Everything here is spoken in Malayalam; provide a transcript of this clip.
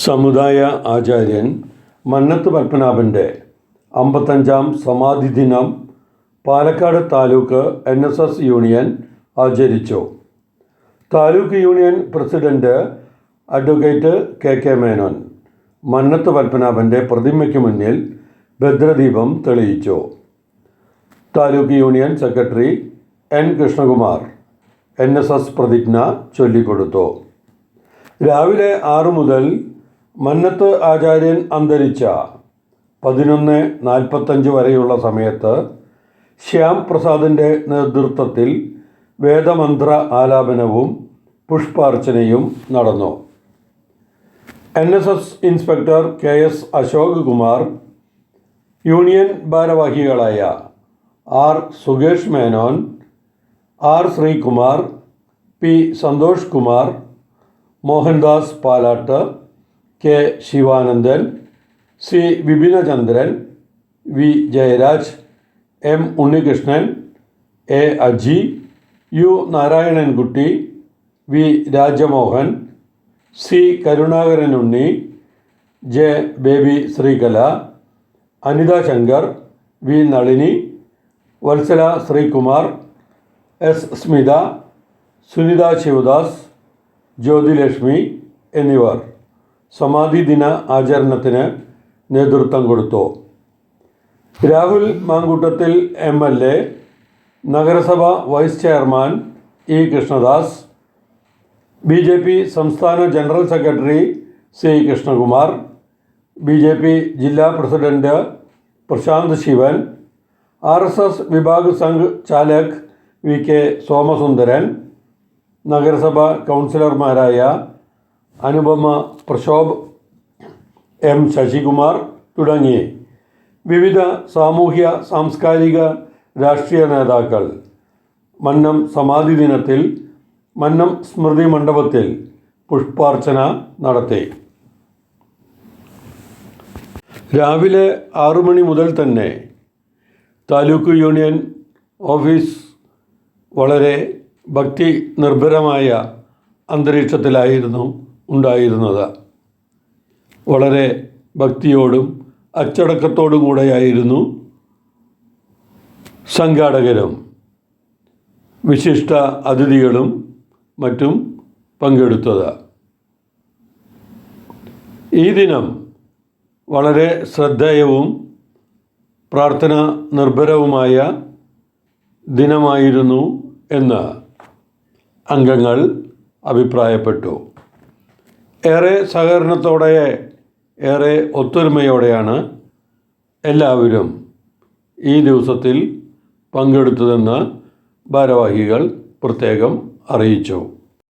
സമുദായ ആചാര്യൻ മന്നത്ത് പത്മനാഭന്റെ അമ്പത്തഞ്ചാം സമാധി ദിനം Palakkad taluk N S S union ആചരിച്ചു. Taluk union president advocate K K Menon Mannath പത്മനാഭന്റെ പ്രതിമയ്ക്ക് മുന്നിൽ ഭദ്രദീപം തെളിയിച്ചു. Taluk union secretary N Krishnakumar N S S പ്രതിജ്ഞ ചൊല്ലിക്കൊടുത്തു. രാവിലെ ആറു മുതൽ മന്നത്ത് ആചാര്യൻ അന്തരിച്ച പതിനൊന്ന് നാൽപ്പത്തഞ്ച് വരെയുള്ള സമയത്ത് ശ്യാം പ്രസാദിന്റെ നേതൃത്വത്തിൽ വേദമന്ത്ര ആലാപനവും പുഷ്പാർച്ചനയും നടന്നു. N S S inspector K S Ashok Kumar union ഭാരവാഹികളായ R Sukesh Menon R Sreekumar P Santhosh Kumar Mohandas Palat K Sivanandan C Vipinachandran V Jayaraj M Unnikrishnan A Aji U Narayanankutty V Rajamohan C Karunakaran Unni J Baby Sreekala Anitha Shankar V Nalini Vatsala Sreekumar S Smitha Sunitha Sivadas Jyothilakshmi എന്നിവർ. സമാധി ദിന ആചരണത്തിന് നേതൃത്വം കൊടുത്തു. Rahul Mamkootathil M L A നഗരസഭ vice chairman E Krishnadas B J P സംസ്ഥാന general secretary C Krishnakumar B J P ജില്ലാ president Prashanth Sivan R S S vibhag sangh chalak V K Somasundaran നഗരസഭ കൗൺസിലർമാരായ അനുപമ പ്രശോഭ് എം ശശികുമാർ തുടങ്ങി വിവിധ സാമൂഹ്യ സാംസ്കാരിക രാഷ്ട്രീയ നേതാക്കൾ. മന്നം സമാധി ദിനത്തിൽ മന്നം സ്മൃതി മണ്ഡപത്തിൽ പുഷ്പാർച്ചന നടത്തി. രാവിലെ ആറു മണി മുതൽ തന്നെ താലൂക്ക് യൂണിയൻ ഓഫീസ് വളരെ ഭക്തി നിർഭരമായ അന്തരീക്ഷത്തിലായിരുന്നു ഉണ്ടായിരുന്നത്. വളരെ ഭക്തിയോടും അച്ചടക്കത്തോടും കൂടെയായിരുന്നു സംഘാടകരും വിശിഷ്ട അതിഥികളും മറ്റും പങ്കെടുത്തത്. ഈ ദിനം വളരെ ശ്രദ്ധേയവും പ്രാർത്ഥന നിർഭരവുമായ ദിനമായിരുന്നു എന്ന് അംഗങ്ങൾ അഭിപ്രായപ്പെട്ടു. ഏറെ സഹകരണത്തോടെ ഏറെ ഒത്തൊരുമയോടെയാണ് എല്ലാവരും ഈ ദിവസത്തിൽ പങ്കെടുത്തതെന്ന് ഭാരവാഹികൾ പ്രത്യേകം അറിയിച്ചു.